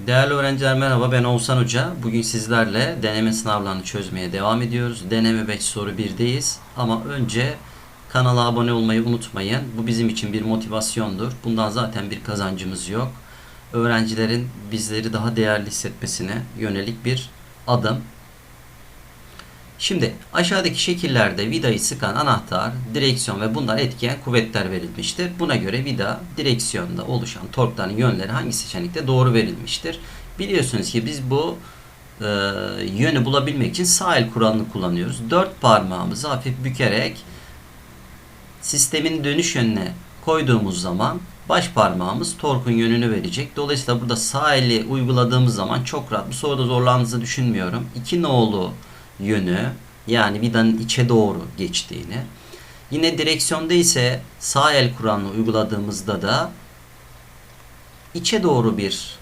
Değerli öğrenciler merhaba ben Oğuzhan Hoca. Bugün sizlerle deneme sınavlarını çözmeye devam ediyoruz. Deneme 5 soru 1'deyiz. Ama önce kanala abone olmayı unutmayın. Bu bizim için bir motivasyondur. Bundan zaten bir kazancımız yok. Öğrencilerin bizleri daha değerli hissetmesine yönelik bir adım. Şimdi aşağıdaki şekillerde vidayı sıkan anahtar, direksiyon ve bunlar etkileyen kuvvetler verilmiştir. Buna göre vida direksiyonda oluşan torkların yönleri hangi seçenekte doğru verilmiştir? Biliyorsunuz ki biz bu e, yönü bulabilmek için sağ el kuralını kullanıyoruz. Dört parmağımızı hafif bükerek sistemin dönüş yönüne koyduğumuz zaman baş parmağımız torkun yönünü verecek. Dolayısıyla burada sağ eli uyguladığımız zaman çok rahat. Bu soruda zorlandığınızı düşünmüyorum. İki nolu yönü yani vidanın içe doğru geçtiğini. Yine direksiyonda ise sağ el kuralını uyguladığımızda da içe doğru bir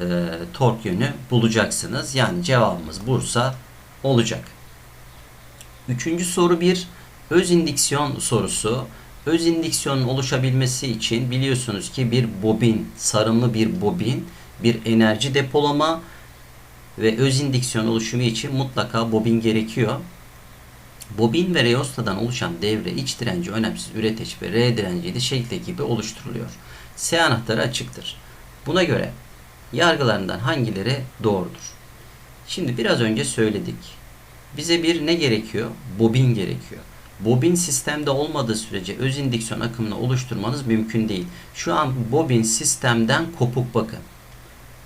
e, tork yönü bulacaksınız. Yani cevabımız Bursa olacak. Üçüncü soru bir öz indiksiyon sorusu. Öz indiksiyonun oluşabilmesi için biliyorsunuz ki bir bobin, sarımlı bir bobin, bir enerji depolama öz indiksiyon oluşumu için mutlaka bobin gerekiyor. Bobin ve reostadan oluşan devre iç direnci önemsiz üreteç ve R direnci de şekli gibi oluşturuluyor. S anahtarı açıktır. Buna göre yargılarından hangileri doğrudur? Şimdi biraz önce söyledik. Bize bir ne gerekiyor? Bobin gerekiyor. Bobin sistemde olmadığı sürece öz indiksiyon akımını oluşturmanız mümkün değil. Şu an bobin sistemden kopuk bakın.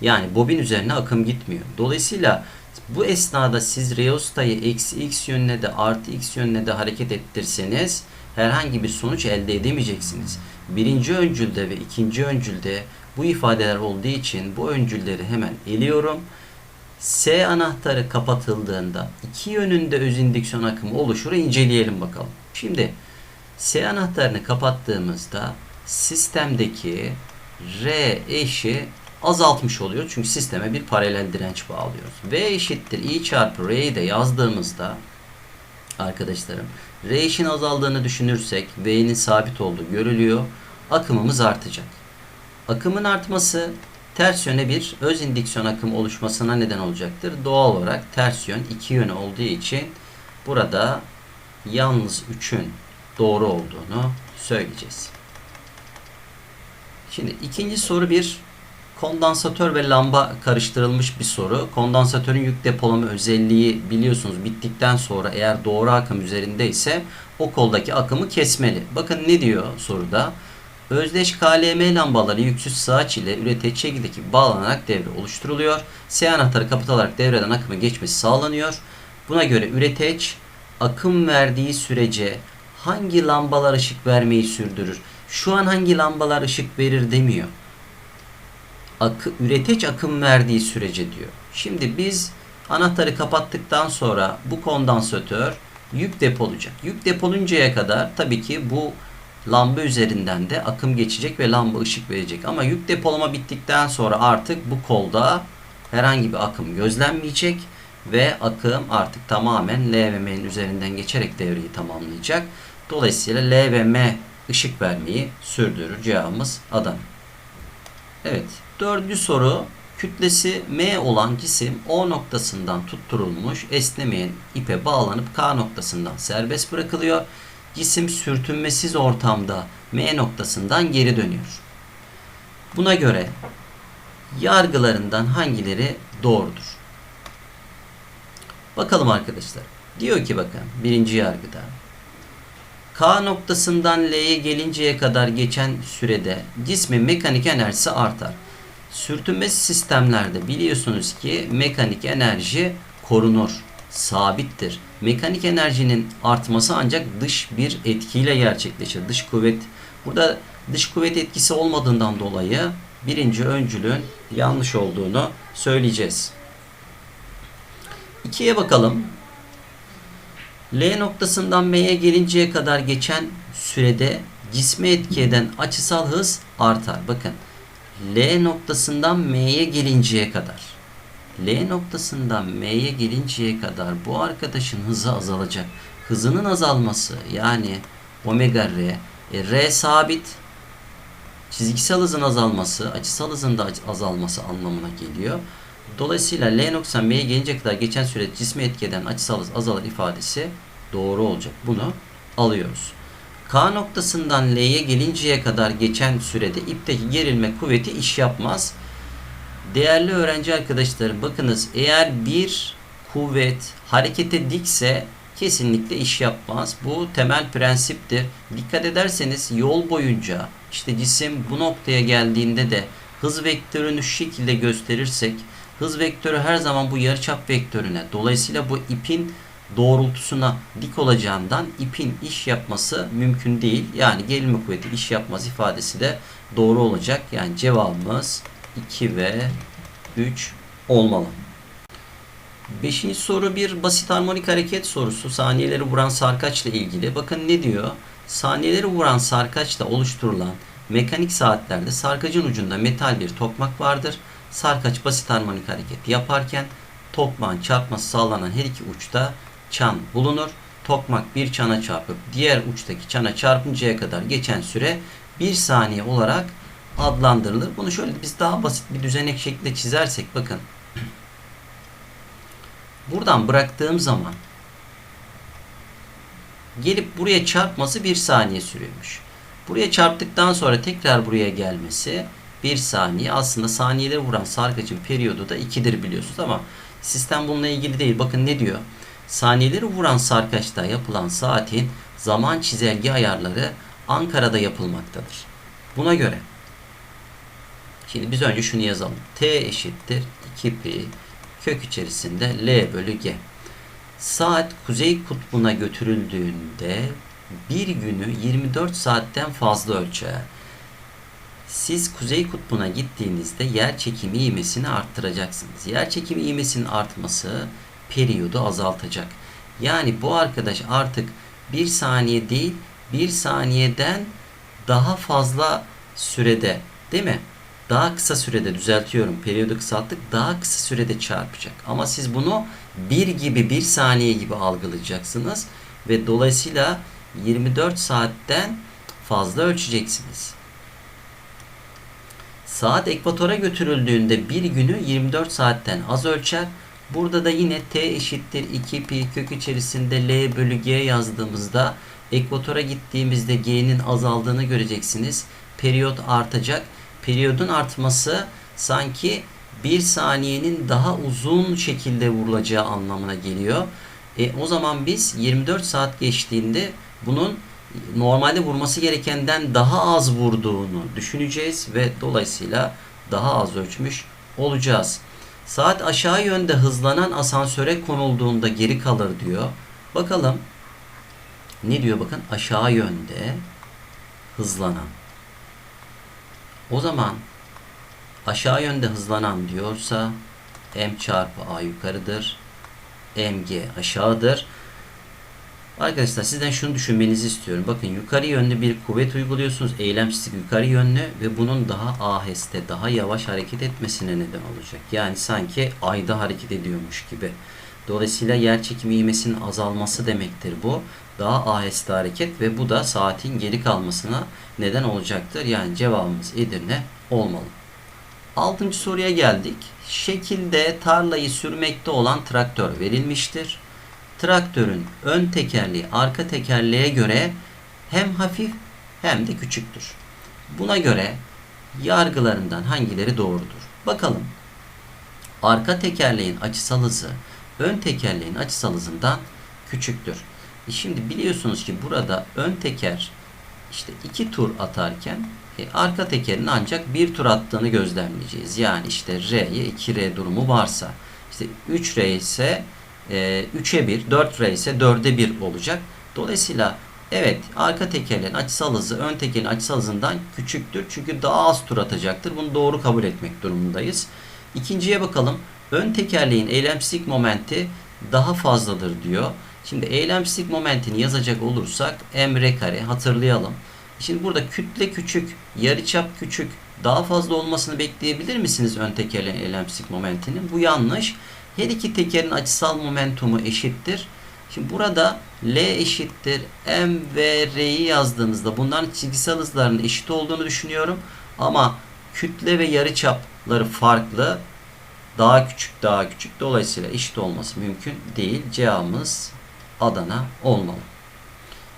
Yani bobin üzerine akım gitmiyor. Dolayısıyla bu esnada siz reostayı eksi x yönüne de artı x yönüne de hareket ettirseniz herhangi bir sonuç elde edemeyeceksiniz. Birinci öncülde ve ikinci öncülde bu ifadeler olduğu için bu öncülleri hemen eliyorum. S anahtarı kapatıldığında iki yönünde öz indüksiyon akımı oluşur. inceleyelim bakalım. Şimdi S anahtarını kapattığımızda sistemdeki R eşi azaltmış oluyor. Çünkü sisteme bir paralel direnç bağlıyoruz. V eşittir I çarpı R'yi de yazdığımızda arkadaşlarım R eşin azaldığını düşünürsek V'nin sabit olduğu görülüyor. Akımımız artacak. Akımın artması ters yöne bir öz indüksiyon akımı oluşmasına neden olacaktır. Doğal olarak ters yön iki yönü olduğu için burada yalnız 3'ün doğru olduğunu söyleyeceğiz. Şimdi ikinci soru bir kondansatör ve lamba karıştırılmış bir soru. Kondansatörün yük depolama özelliği biliyorsunuz bittikten sonra eğer doğru akım üzerinde ise o koldaki akımı kesmeli. Bakın ne diyor soruda? Özdeş KLM lambaları yüksüz sağaç ile üretici şekildeki bağlanarak devre oluşturuluyor. S anahtarı kapatılarak devreden akımı geçmesi sağlanıyor. Buna göre üreteç akım verdiği sürece hangi lambalar ışık vermeyi sürdürür? Şu an hangi lambalar ışık verir demiyor akı, üreteç akım verdiği sürece diyor. Şimdi biz anahtarı kapattıktan sonra bu kondansatör yük depolayacak. Yük depoluncaya kadar tabii ki bu lamba üzerinden de akım geçecek ve lamba ışık verecek. Ama yük depolama bittikten sonra artık bu kolda herhangi bir akım gözlenmeyecek ve akım artık tamamen L ve M'nin üzerinden geçerek devreyi tamamlayacak. Dolayısıyla L ve M ışık vermeyi sürdürür. Cevabımız Adana. Evet. Dördüncü soru. Kütlesi M olan cisim O noktasından tutturulmuş esnemeyen ipe bağlanıp K noktasından serbest bırakılıyor. Cisim sürtünmesiz ortamda M noktasından geri dönüyor. Buna göre yargılarından hangileri doğrudur? Bakalım arkadaşlar. Diyor ki bakın birinci yargıda K noktasından L'ye gelinceye kadar geçen sürede cismin mekanik enerjisi artar. Sürtünmesiz sistemlerde biliyorsunuz ki mekanik enerji korunur, sabittir. Mekanik enerjinin artması ancak dış bir etkiyle gerçekleşir. Dış kuvvet burada dış kuvvet etkisi olmadığından dolayı birinci öncülün yanlış olduğunu söyleyeceğiz. İkiye bakalım. L noktasından M'ye gelinceye kadar geçen sürede cisme etki eden açısal hız artar. Bakın L noktasından M'ye gelinceye kadar. L noktasından M'ye gelinceye kadar bu arkadaşın hızı azalacak. Hızının azalması yani omega R. E, R sabit. çizgisel hızın azalması, açısal hızın da azalması anlamına geliyor. Dolayısıyla L noktadan M'ye gelince kadar geçen süre cismi etki eden açısal hız azalır ifadesi doğru olacak. Bunu alıyoruz. K noktasından L'ye gelinceye kadar geçen sürede ipteki gerilme kuvveti iş yapmaz. Değerli öğrenci arkadaşlarım bakınız eğer bir kuvvet harekete dikse kesinlikle iş yapmaz. Bu temel prensiptir. Dikkat ederseniz yol boyunca işte cisim bu noktaya geldiğinde de hız vektörünü şu şekilde gösterirsek hız vektörü her zaman bu yarıçap vektörüne dolayısıyla bu ipin doğrultusuna dik olacağından ipin iş yapması mümkün değil. Yani gerilme kuvveti iş yapmaz ifadesi de doğru olacak. Yani cevabımız 2 ve 3 olmalı. Beşinci soru bir basit harmonik hareket sorusu. Saniyeleri vuran sarkaçla ilgili. Bakın ne diyor? Saniyeleri vuran sarkaçla oluşturulan mekanik saatlerde sarkacın ucunda metal bir tokmak vardır. Sarkaç basit harmonik hareket yaparken tokmağın çarpması sağlanan her iki uçta çan bulunur. Tokmak bir çana çarpıp diğer uçtaki çana çarpıncaya kadar geçen süre bir saniye olarak adlandırılır. Bunu şöyle biz daha basit bir düzenek şeklinde çizersek bakın. Buradan bıraktığım zaman gelip buraya çarpması bir saniye sürüyormuş. Buraya çarptıktan sonra tekrar buraya gelmesi bir saniye. Aslında saniyeleri vuran sarkacın periyodu da 2'dir biliyorsunuz ama sistem bununla ilgili değil. Bakın ne diyor? Saniyeleri vuran sarkaçta yapılan saatin zaman çizelge ayarları Ankara'da yapılmaktadır. Buna göre Şimdi biz önce şunu yazalım. T eşittir 2pi kök içerisinde L bölü G. Saat kuzey kutbuna götürüldüğünde bir günü 24 saatten fazla ölçer. Siz kuzey kutbuna gittiğinizde yer çekimi ivmesini arttıracaksınız. Yer çekimi ivmesinin artması periyodu azaltacak. Yani bu arkadaş artık bir saniye değil bir saniyeden daha fazla sürede değil mi? Daha kısa sürede düzeltiyorum. Periyodu kısalttık. Daha kısa sürede çarpacak. Ama siz bunu bir gibi bir saniye gibi algılayacaksınız. Ve dolayısıyla 24 saatten fazla ölçeceksiniz. Saat ekvatora götürüldüğünde bir günü 24 saatten az ölçer. Burada da yine t eşittir 2 pi kök içerisinde l bölü g yazdığımızda ekvatora gittiğimizde g'nin azaldığını göreceksiniz. Periyot artacak. Periyodun artması sanki bir saniyenin daha uzun şekilde vurulacağı anlamına geliyor. E, o zaman biz 24 saat geçtiğinde bunun normalde vurması gerekenden daha az vurduğunu düşüneceğiz ve dolayısıyla daha az ölçmüş olacağız. Saat aşağı yönde hızlanan asansöre konulduğunda geri kalır diyor. Bakalım ne diyor bakın aşağı yönde hızlanan. O zaman aşağı yönde hızlanan diyorsa m çarpı a yukarıdır. mg aşağıdır. Arkadaşlar sizden şunu düşünmenizi istiyorum. Bakın yukarı yönlü bir kuvvet uyguluyorsunuz. Eylemsizlik yukarı yönlü ve bunun daha aheste, daha yavaş hareket etmesine neden olacak. Yani sanki ayda hareket ediyormuş gibi. Dolayısıyla yer çekimi ivmesinin azalması demektir bu. Daha aheste hareket ve bu da saatin geri kalmasına neden olacaktır. Yani cevabımız Edirne olmalı. Altıncı soruya geldik. Şekilde tarlayı sürmekte olan traktör verilmiştir traktörün ön tekerleği arka tekerleğe göre hem hafif hem de küçüktür. Buna göre yargılarından hangileri doğrudur? Bakalım. Arka tekerleğin açısal hızı ön tekerleğin açısal hızından küçüktür. E şimdi biliyorsunuz ki burada ön teker işte iki tur atarken e, arka tekerin ancak bir tur attığını gözlemleyeceğiz. Yani işte R'ye 2R durumu varsa işte 3R ise e, 3'e 1, 4R ise 4'e 1 olacak. Dolayısıyla evet arka tekerleğin açısal hızı ön tekerin açısal hızından küçüktür. Çünkü daha az tur atacaktır. Bunu doğru kabul etmek durumundayız. İkinciye bakalım. Ön tekerleğin eylemsizlik momenti daha fazladır diyor. Şimdi eylemsizlik momentini yazacak olursak m kare hatırlayalım. Şimdi burada kütle küçük, yarıçap küçük, daha fazla olmasını bekleyebilir misiniz ön tekerleğin eylemsizlik momentinin? Bu yanlış. Her iki tekerin açısal momentumu eşittir. Şimdi burada L eşittir M ve R'yi yazdığımızda bunların çizgisel hızlarının eşit olduğunu düşünüyorum. Ama kütle ve yarıçapları farklı. Daha küçük daha küçük. Dolayısıyla eşit olması mümkün değil. Cevabımız Adana olmalı.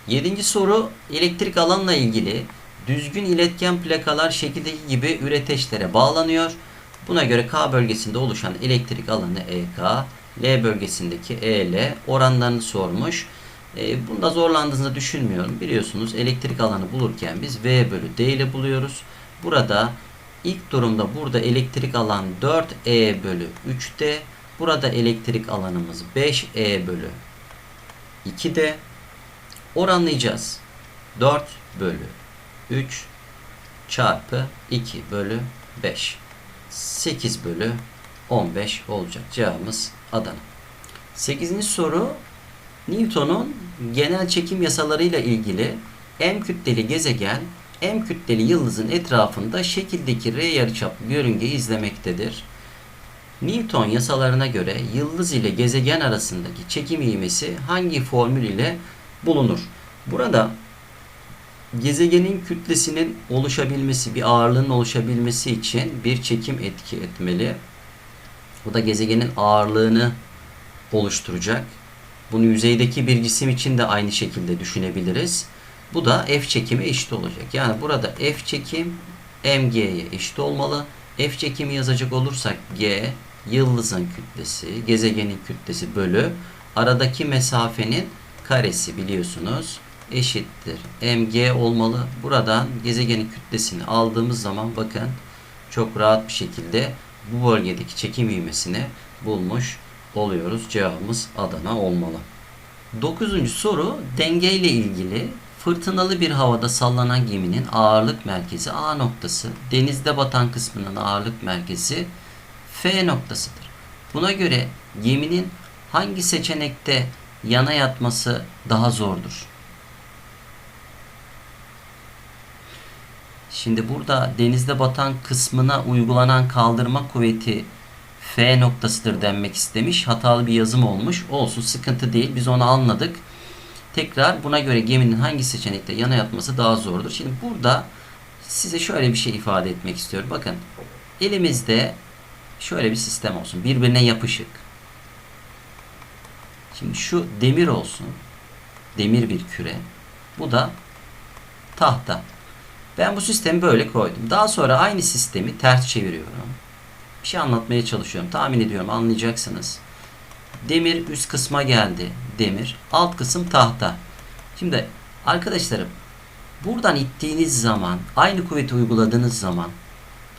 Yedinci soru elektrik alanla ilgili düzgün iletken plakalar şekildeki gibi üreteçlere bağlanıyor. Buna göre K bölgesinde oluşan elektrik alanı EK, L bölgesindeki EL oranlarını sormuş. E, bunda zorlandığınızı düşünmüyorum. Biliyorsunuz elektrik alanı bulurken biz V bölü D ile buluyoruz. Burada ilk durumda burada elektrik alan 4E bölü 3D. Burada elektrik alanımız 5E bölü 2D. Oranlayacağız. 4 bölü 3 çarpı 2 bölü 5. 8 bölü 15 olacak. Cevabımız Adana. 8. soru Newton'un genel çekim yasalarıyla ilgili M kütleli gezegen M kütleli yıldızın etrafında şekildeki R yarıçaplı yörüngeyi izlemektedir. Newton yasalarına göre yıldız ile gezegen arasındaki çekim ivmesi hangi formül ile bulunur? Burada gezegenin kütlesinin oluşabilmesi, bir ağırlığın oluşabilmesi için bir çekim etki etmeli. Bu da gezegenin ağırlığını oluşturacak. Bunu yüzeydeki bir cisim için de aynı şekilde düşünebiliriz. Bu da F çekimi eşit olacak. Yani burada F çekim mg'ye eşit olmalı. F çekimi yazacak olursak g yıldızın kütlesi, gezegenin kütlesi bölü aradaki mesafenin karesi biliyorsunuz eşittir. mg olmalı. Buradan gezegenin kütlesini aldığımız zaman bakın çok rahat bir şekilde bu bölgedeki çekim ivmesini bulmuş oluyoruz. Cevabımız Adana olmalı. Dokuzuncu soru denge ile ilgili fırtınalı bir havada sallanan geminin ağırlık merkezi A noktası, denizde batan kısmının ağırlık merkezi F noktasıdır. Buna göre geminin hangi seçenekte yana yatması daha zordur? Şimdi burada denizde batan kısmına uygulanan kaldırma kuvveti F noktasıdır denmek istemiş. Hatalı bir yazım olmuş. Olsun sıkıntı değil. Biz onu anladık. Tekrar buna göre geminin hangi seçenekte yana yatması daha zordur. Şimdi burada size şöyle bir şey ifade etmek istiyorum. Bakın elimizde şöyle bir sistem olsun. Birbirine yapışık. Şimdi şu demir olsun. Demir bir küre. Bu da tahta. Ben bu sistemi böyle koydum. Daha sonra aynı sistemi ters çeviriyorum. Bir şey anlatmaya çalışıyorum. Tahmin ediyorum anlayacaksınız. Demir üst kısma geldi. Demir. Alt kısım tahta. Şimdi arkadaşlarım buradan ittiğiniz zaman aynı kuvveti uyguladığınız zaman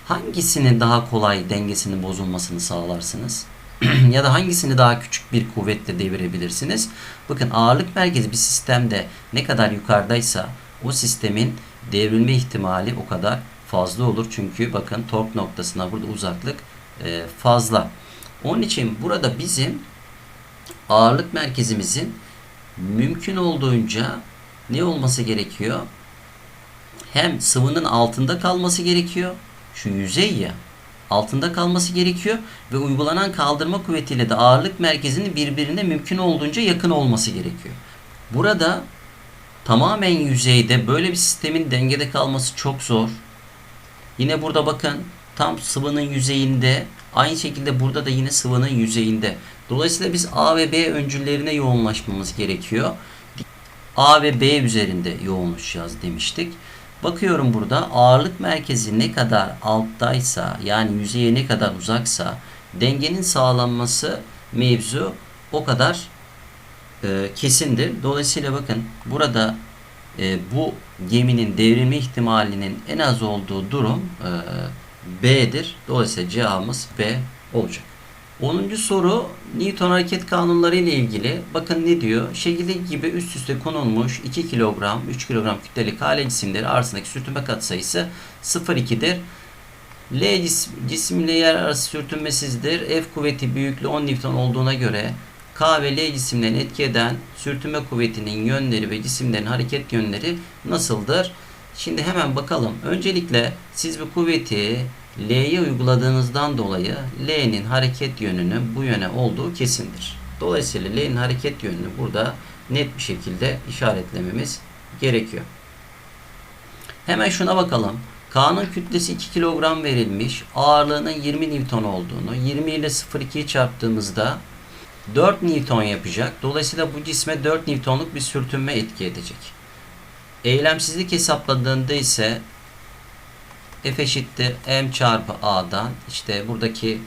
hangisinin daha kolay dengesinin bozulmasını sağlarsınız? ya da hangisini daha küçük bir kuvvetle devirebilirsiniz? Bakın ağırlık merkezi bir sistemde ne kadar yukarıdaysa o sistemin devrilme ihtimali o kadar fazla olur. Çünkü bakın tork noktasına burada uzaklık e, fazla. Onun için burada bizim ağırlık merkezimizin mümkün olduğunca ne olması gerekiyor? Hem sıvının altında kalması gerekiyor. Şu yüzey ya altında kalması gerekiyor ve uygulanan kaldırma kuvvetiyle de ağırlık merkezinin birbirine mümkün olduğunca yakın olması gerekiyor. Burada tamamen yüzeyde böyle bir sistemin dengede kalması çok zor. Yine burada bakın tam sıvının yüzeyinde aynı şekilde burada da yine sıvının yüzeyinde. Dolayısıyla biz A ve B öncüllerine yoğunlaşmamız gerekiyor. A ve B üzerinde yoğunlaşacağız demiştik. Bakıyorum burada ağırlık merkezi ne kadar alttaysa yani yüzeye ne kadar uzaksa dengenin sağlanması mevzu o kadar e, kesindir. Dolayısıyla bakın burada e, bu geminin devrilme ihtimalinin en az olduğu durum e, B'dir. Dolayısıyla cevabımız B olacak. 10. soru Newton hareket kanunları ile ilgili. Bakın ne diyor? Şekildeki gibi üst üste konulmuş 2 kilogram, 3 kilogram kütleli kale cisimleri arasındaki sürtünme katsayısı 0,2'dir. L cis cisimle yer arası sürtünmesizdir. F kuvveti büyüklüğü 10 Newton olduğuna göre K ve L cisimlerini etki eden sürtünme kuvvetinin yönleri ve cisimlerin hareket yönleri nasıldır? Şimdi hemen bakalım. Öncelikle siz bu kuvveti L'ye uyguladığınızdan dolayı L'nin hareket yönünün bu yöne olduğu kesindir. Dolayısıyla L'nin hareket yönünü burada net bir şekilde işaretlememiz gerekiyor. Hemen şuna bakalım. K'nın kütlesi 2 kilogram verilmiş. Ağırlığının 20 Newton olduğunu 20 ile 0,2'yi çarptığımızda 4 Newton yapacak. Dolayısıyla bu cisme 4 Newton'luk bir sürtünme etki edecek. Eylemsizlik hesapladığında ise F eşittir M çarpı A'dan işte buradaki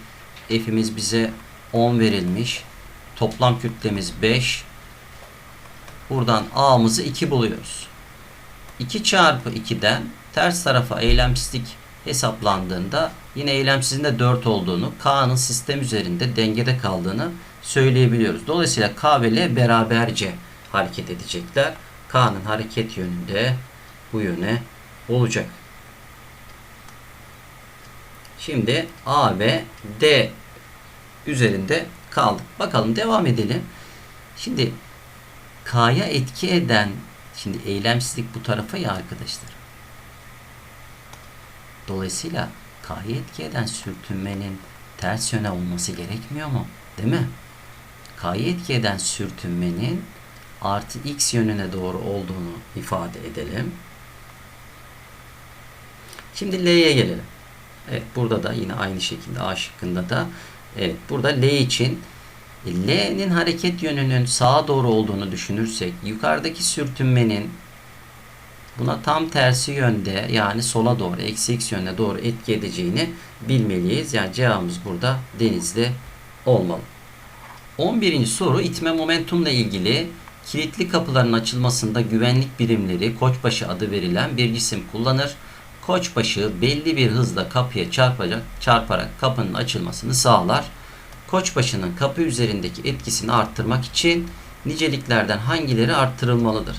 F'imiz bize 10 verilmiş. Toplam kütlemiz 5. Buradan A'mızı 2 buluyoruz. 2 çarpı 2'den ters tarafa eylemsizlik hesaplandığında yine eylemsizin de 4 olduğunu, K'nın sistem üzerinde dengede kaldığını söyleyebiliyoruz. Dolayısıyla K ve L beraberce hareket edecekler. K'nın hareket yönünde bu yöne olacak. Şimdi A ve D üzerinde kaldık. Bakalım devam edelim. Şimdi K'ya etki eden şimdi eylemsizlik bu tarafa ya arkadaşlar. Dolayısıyla K'ya etki eden sürtünmenin ters yöne olması gerekmiyor mu? Değil mi? K'ya etki eden sürtünmenin artı x yönüne doğru olduğunu ifade edelim. Şimdi L'ye gelelim. Evet burada da yine aynı şekilde A şıkkında da evet burada L için L'nin hareket yönünün sağa doğru olduğunu düşünürsek yukarıdaki sürtünmenin buna tam tersi yönde yani sola doğru eksi x yönüne doğru etki edeceğini bilmeliyiz. Yani cevabımız burada denizli olmalı. 11. soru itme momentumla ilgili kilitli kapıların açılmasında güvenlik birimleri koçbaşı adı verilen bir cisim kullanır. Koçbaşı belli bir hızla kapıya çarpacak, çarparak kapının açılmasını sağlar. Koçbaşının kapı üzerindeki etkisini arttırmak için niceliklerden hangileri arttırılmalıdır?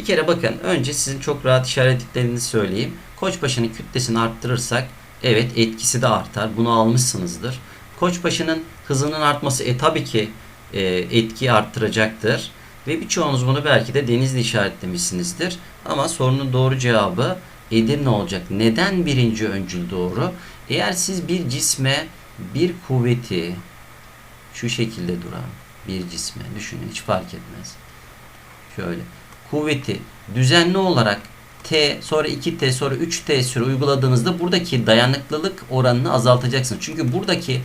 Bir kere bakın önce sizin çok rahat işaretliklerinizi söyleyeyim. Koçbaşının kütlesini arttırırsak evet etkisi de artar. Bunu almışsınızdır. Koçbaşının hızının artması e tabii ki e, etkiyi arttıracaktır. Ve birçoğunuz bunu belki de denizli işaretlemişsinizdir. Ama sorunun doğru cevabı Edirne olacak. Neden birinci öncül doğru? Eğer siz bir cisme bir kuvveti şu şekilde duran bir cisme düşünün hiç fark etmez. Şöyle kuvveti düzenli olarak T sonra 2T sonra 3T süre uyguladığınızda buradaki dayanıklılık oranını azaltacaksınız. Çünkü buradaki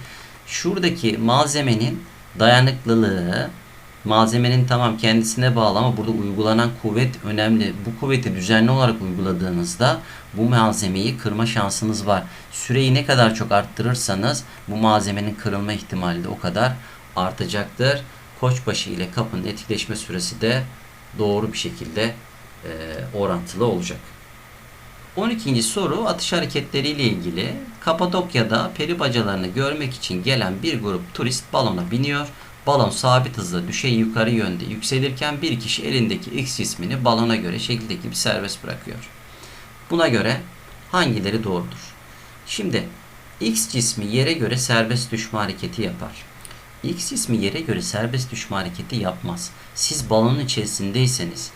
şuradaki malzemenin dayanıklılığı malzemenin tamam kendisine bağlı ama burada uygulanan kuvvet önemli. Bu kuvveti düzenli olarak uyguladığınızda bu malzemeyi kırma şansınız var. Süreyi ne kadar çok arttırırsanız bu malzemenin kırılma ihtimali de o kadar artacaktır. Koçbaşı ile kapının etkileşme süresi de doğru bir şekilde e, orantılı olacak. 12. soru atış hareketleriyle ilgili Kapadokya'da peri bacalarını görmek için gelen bir grup turist balona biniyor. Balon sabit hızla düşey yukarı yönde yükselirken bir kişi elindeki X cismini balona göre şekildeki gibi serbest bırakıyor. Buna göre hangileri doğrudur? Şimdi X cismi yere göre serbest düşme hareketi yapar. X cismi yere göre serbest düşme hareketi yapmaz. Siz balonun içerisindeyseniz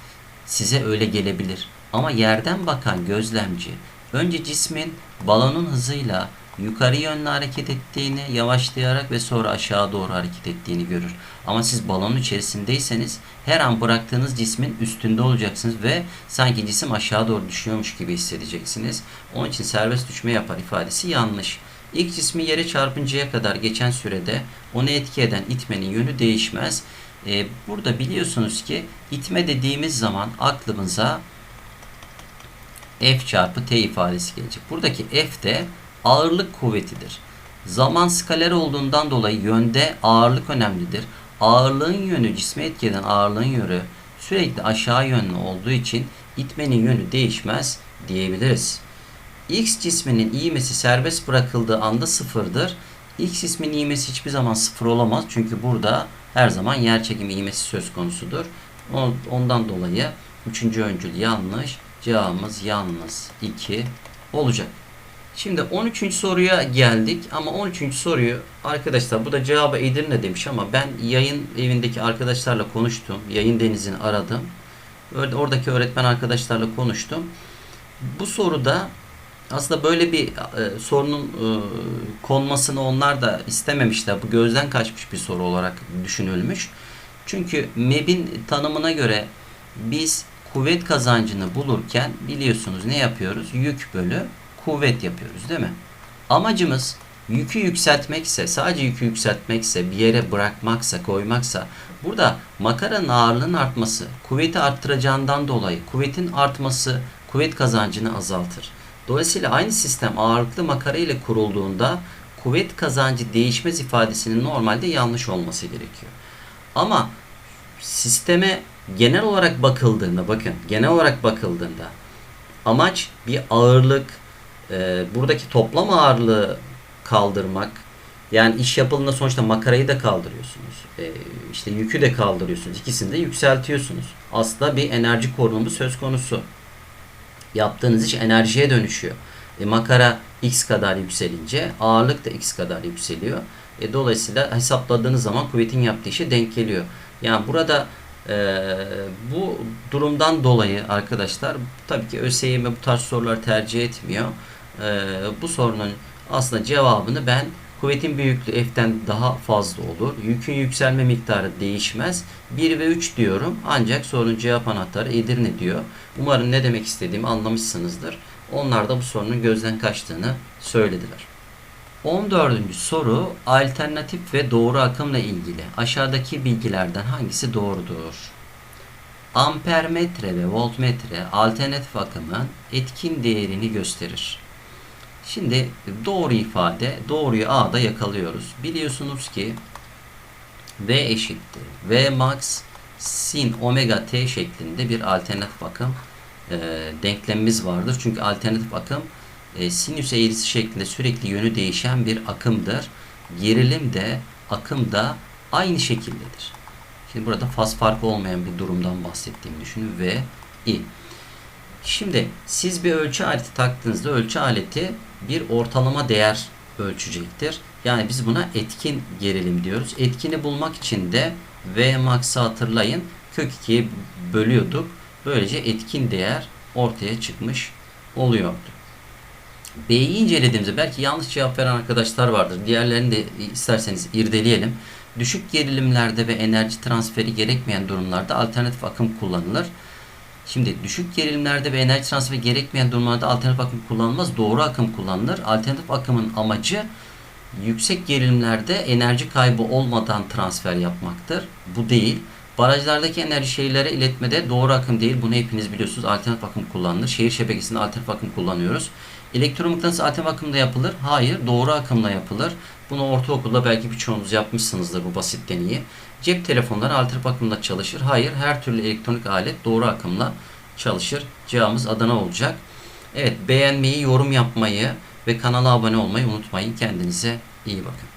size öyle gelebilir. Ama yerden bakan gözlemci önce cismin balonun hızıyla yukarı yönlü hareket ettiğini, yavaşlayarak ve sonra aşağı doğru hareket ettiğini görür. Ama siz balonun içerisindeyseniz her an bıraktığınız cismin üstünde olacaksınız ve sanki cisim aşağı doğru düşüyormuş gibi hissedeceksiniz. Onun için serbest düşme yapar ifadesi yanlış. İlk cismi yere çarpıncaya kadar geçen sürede onu etki eden itmenin yönü değişmez. Ee, burada biliyorsunuz ki itme dediğimiz zaman aklımıza F çarpı T ifadesi gelecek. Buradaki F de ağırlık kuvvetidir. Zaman skaler olduğundan dolayı yönde ağırlık önemlidir. Ağırlığın yönü cisme etki eden ağırlığın yönü sürekli aşağı yönlü olduğu için itmenin yönü değişmez diyebiliriz. X cisminin ivmesi serbest bırakıldığı anda sıfırdır. X cisminin ivmesi hiçbir zaman sıfır olamaz. Çünkü burada her zaman yer çekimi ivmesi söz konusudur. Ondan dolayı üçüncü öncül yanlış. Cevabımız yalnız 2 olacak. Şimdi 13. soruya geldik ama 13. soruyu arkadaşlar bu da cevabı Edirne demiş ama ben yayın evindeki arkadaşlarla konuştum. Yayın denizini aradım. Oradaki öğretmen arkadaşlarla konuştum. Bu soruda aslında böyle bir e, sorunun e, konmasını onlar da istememişler. Bu gözden kaçmış bir soru olarak düşünülmüş. Çünkü MEB'in tanımına göre biz kuvvet kazancını bulurken biliyorsunuz ne yapıyoruz? Yük bölü kuvvet yapıyoruz değil mi? Amacımız yükü yükseltmekse, sadece yükü yükseltmekse, bir yere bırakmaksa, koymaksa burada makaranın ağırlığının artması, kuvveti arttıracağından dolayı kuvvetin artması kuvvet kazancını azaltır. Dolayısıyla aynı sistem ağırlıklı makara ile kurulduğunda kuvvet kazancı değişmez ifadesinin normalde yanlış olması gerekiyor. Ama sisteme genel olarak bakıldığında bakın genel olarak bakıldığında amaç bir ağırlık e, buradaki toplam ağırlığı kaldırmak yani iş yapıldığında sonuçta makarayı da kaldırıyorsunuz. E, işte yükü de kaldırıyorsunuz. İkisini de yükseltiyorsunuz. Aslında bir enerji korunumu söz konusu. Yaptığınız iş enerjiye dönüşüyor. E, makara x kadar yükselince ağırlık da x kadar yükseliyor. E, dolayısıyla hesapladığınız zaman kuvvetin yaptığı işe denk geliyor. Yani burada e, bu durumdan dolayı arkadaşlar tabii ki ÖSYM bu tarz sorular tercih etmiyor. E, bu sorunun aslında cevabını ben kuvvetin büyüklüğü F'ten daha fazla olur. Yükün yükselme miktarı değişmez. 1 ve 3 diyorum. Ancak sorunun cevap anahtarı Edirne diyor. Umarım ne demek istediğimi anlamışsınızdır. Onlar da bu sorunun gözden kaçtığını söylediler. 14. soru alternatif ve doğru akımla ilgili aşağıdaki bilgilerden hangisi doğrudur? Ampermetre ve voltmetre alternatif akımın etkin değerini gösterir. Şimdi doğru ifade, doğruyu A'da yakalıyoruz. Biliyorsunuz ki V eşittir. V max sin omega t şeklinde bir alternatif akım e, denklemimiz vardır. Çünkü alternatif akım e, sinüs eğrisi şeklinde sürekli yönü değişen bir akımdır. Gerilim de akım da aynı şekildedir. Şimdi burada faz farkı olmayan bir durumdan bahsettiğimi düşünün ve i. Şimdi siz bir ölçü aleti taktığınızda ölçü aleti bir ortalama değer ölçecektir. Yani biz buna etkin gerilim diyoruz. Etkini bulmak için de V max'ı hatırlayın. Kök 2'ye bölüyorduk. Böylece etkin değer ortaya çıkmış oluyordu. B'yi incelediğimizde belki yanlış cevap veren arkadaşlar vardır. Diğerlerini de isterseniz irdeleyelim. Düşük gerilimlerde ve enerji transferi gerekmeyen durumlarda alternatif akım kullanılır. Şimdi düşük gerilimlerde ve enerji transferi gerekmeyen durumlarda alternatif akım kullanılmaz. Doğru akım kullanılır. Alternatif akımın amacı yüksek gerilimlerde enerji kaybı olmadan transfer yapmaktır. Bu değil. Barajlardaki enerji şehirlere iletmede doğru akım değil. Bunu hepiniz biliyorsunuz. Alternatif akım kullanılır. Şehir şebekesinde alternatif akım kullanıyoruz. Elektromıknatıs alternatif akımda yapılır. Hayır, doğru akımla yapılır. Bunu ortaokulda belki birçoğunuz yapmışsınızdır bu basit deneyi. Cep telefonları alternatif akımla çalışır. Hayır, her türlü elektronik alet doğru akımla çalışır. Cevabımız Adana olacak. Evet, beğenmeyi, yorum yapmayı ve kanala abone olmayı unutmayın. Kendinize iyi bakın.